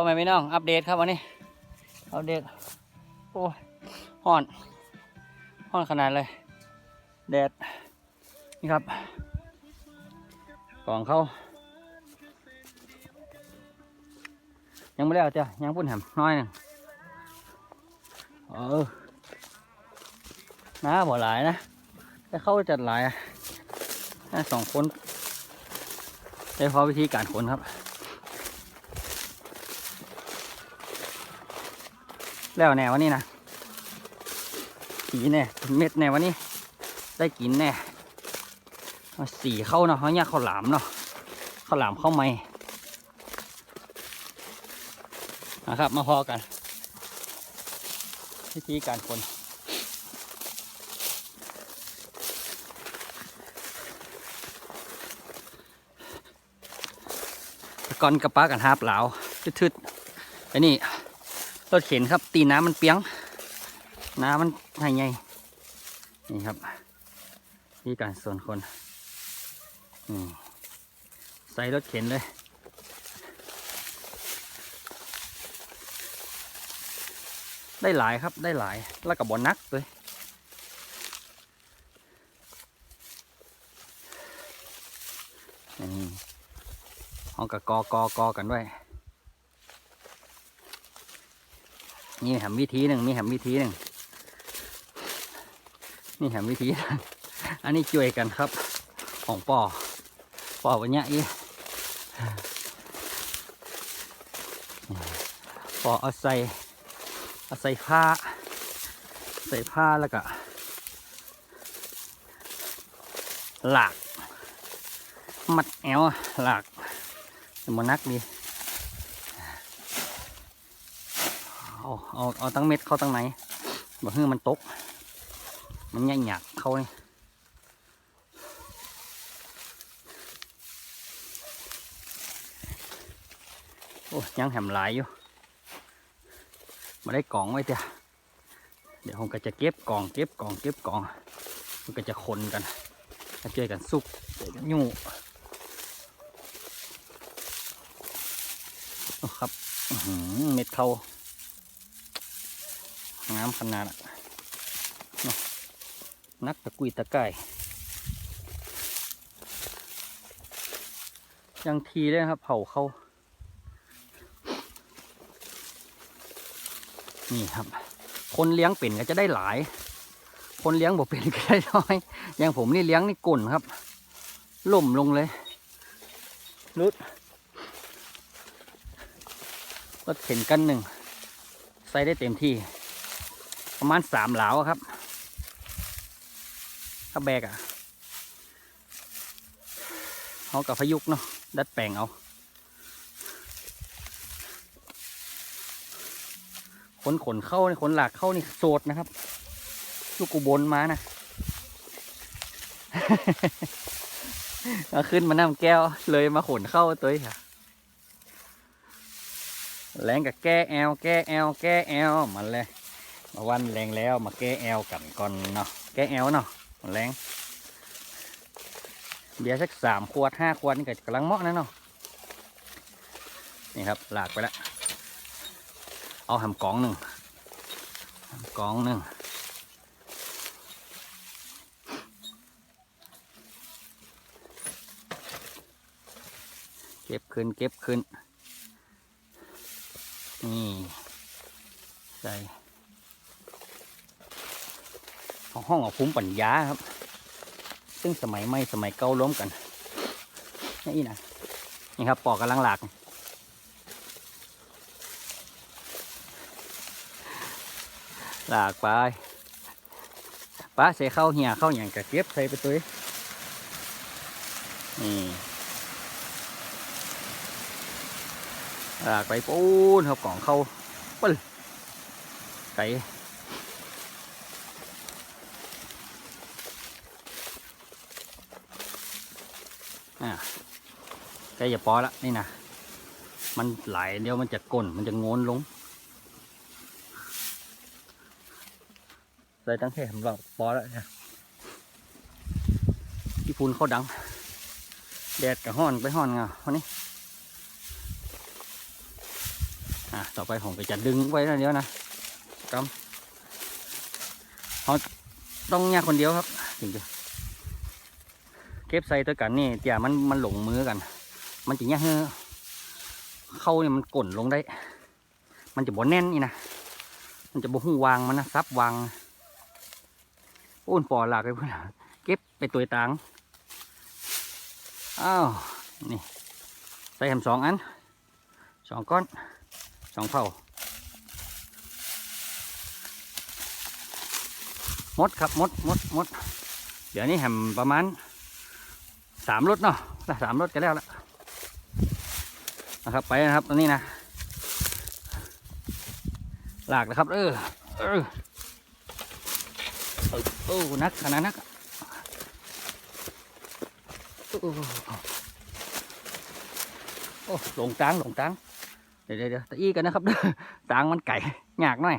ทำไมไม่น้อง อัปเดตครับวันนี้ อัปเดต โอ้ยห้อนห้อนขนาดเลย แดด นี่ครับ กล่องเขายังไม่แล้วจ้ะ ยังพุ่นแหมน้อยนึงเออน้าบ่หลายนะแต่เข้าจัดหลายสองคนได้พอวิธีการขนครับ แล้วแน่วันนี้นะสีแน่เม็ดแน่วันนี้ ได้กินแน่สีเข้าเนาะเขาเนี่ยเขาหลามเนาะเขาหลามเข้าไม่นะครับ มาพอกันวิธีการคนตะกอนกระปากันหาบเหลาทึดๆไอ้นี่รถเข็นครับ ตีน้ำมันเปียง น้ำมันไงไงนี่ครับที่การส่วนคนนี่ใส่รถเข็นเลยได้หลายครับได้หลายแล้วกับบอนักเลยนี่เอากับกอกอกอกันไว้ นี่แหมวิธีหนึ่งมีแหมวิธีหนึ่งนี่แหมวิธี อันนี้ช่วยกันครับ ของป่อป่อวันนี้อีป่อเอาใส่เอาใส่ผ้า ใส่ผ้าแล้วก็หลาก มัดแอวหลากมันนักดี เอาเอาเอาตั้งเม็ดเข้าตั้งไหนบอกให้มันตก มันแย่หยักเข้านี่โอ้ยังแหมหลายอยู่มาได้กล่องไว้เดี๋ยวเดี๋ยวผมก็จะเก็บกล่องเก็บกล่องเก็บกล่อง มันก็จะคนกันมาเจอกันสุกเจอกันยู่โอ้ครับเม็ดเข้า งามขนาดนาะนักตะกุยตะไก่ยังทีเลยครับเผาเขานี่ครับ คนเลี้ยงเป็นก็จะได้หลาย คนเลี้ยงบ่เป็นก็ได้น้อยอย่างผมนี่เลี้ยงนี่กุ่นครับ ล่มลงเลยรุดรถเข็นกันหนึ่งใส่ได้เต็มที่ ประมาณสามเหลาครับ ถ้าแบกอะเอากับพยุกเนาะดัดแปลงเอาขนขนเข้านี่ขนหลากเข้านี่โสดนะครับ ลูกกูบนมานะเอาขึ้นมาน้ำแก้วเลยมาขนเข้าตัวค่ะแรงกับแก้แอลแก้แอลแก้แอลมันเลย มาวันแรงแล้วมาแก้แอลกันก่อนเนาะแก้แอลเนาะแรงเบียร์สักสามขวดห้าขวดนี่ก็กำลังเหมาะนะเนาะนี่ครับหลากไปแล้วเอาหำกองหนึ่งหำกองหนึ่งเก็บขึ้นเก็บขึ้นนี่ใส่ ของห้องของภูมิปัญญาครับ ซึ่งสมัยไม่สมัยเก่าล้มกัน นี่นะนี่ครับปอกกำลังหลากหลากไปป้าใส่เข้าเหี่ยเข้าอย่างกระเก็บใส่ไปตัวนี่หลากไปปูนเขากล่องเข้าปึ๊ลไก่ อะใกล้จะปอละนี่นะมันไหลเดี๋ยวมันจะก้นมันจะงนลงใส่ตั้งแค่สำหรับปอแล้วเนี่ยที่พูนเขาดัง แดดกับห้อนไปห้อนเงาวันนี้อะต่อไปผมก็จะดึงไว้นะเดียวนะกำเขาต้องยกคนเดียวครับถึงจะ เก็บใส่ตัวกันนี่เดี๋ยมันมันหลงมือกัน มันจะยากเฮ้อเข้าเนี่ยมันก่นลงได้ มันจะบ่แน่นนี่นะมันจะบ่หูวางมันนะซับวางโอ้นปอหลากเลยเพื่อนเก็บไปตัวตังอ้าวนี่ใส่แฮมสองอันสองก้อนสองเผ่ามดครับมดมดมด เดี๋ยวนี้แฮมประมาณ สามรถเนาะสามรถก็แล้วละนะครับไปนะครับตอนนี้นะหลากนะครับ เออเออโอ้นักขนาดนักโอ้หลงตังหลงตังเดี๋ยวเดี๋ยวเดี๋ยวตะอี้กันนะครับตังมันไก่ยากหน่อย